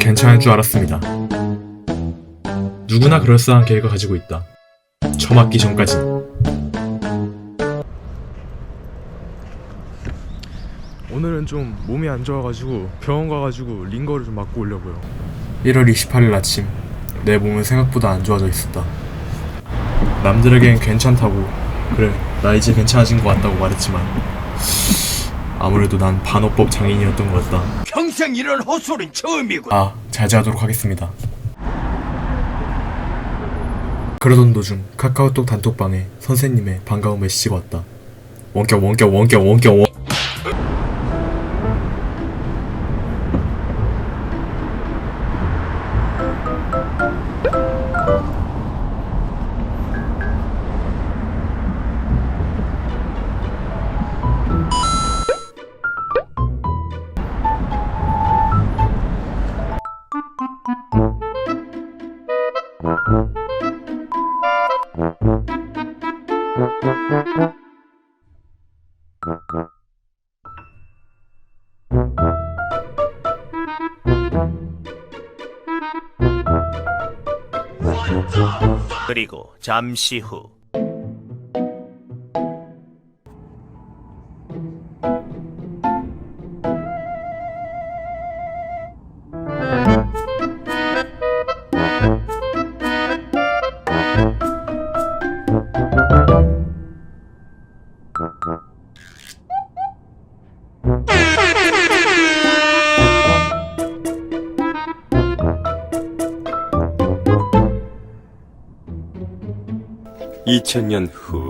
괜찮을 줄 알았습니다. 누구나 그럴싸한 계획을 가지고 있다. 처맞기 전까지. 오늘은 좀 몸이 안 좋아가지고 병원 가가지고 링거를 좀 맞고 오려고요. 1월 28일 아침 내 몸은 생각보다 안 좋아져 있었다. 남들에겐 괜찮다고 그래 나 이제 괜찮아진 것 같다고 말했지만 아무래도 난 반어법 장인이었던 것 같다. 평생 이런 헛소리는 처음이고 아, 자제하도록 하겠습니다. 그러던 도중 카카오톡 단톡방에 선생님의 반가운 메시지가 왔다. 원격 원격 원격 원격 원. 그리고 잠시 후 2000년 후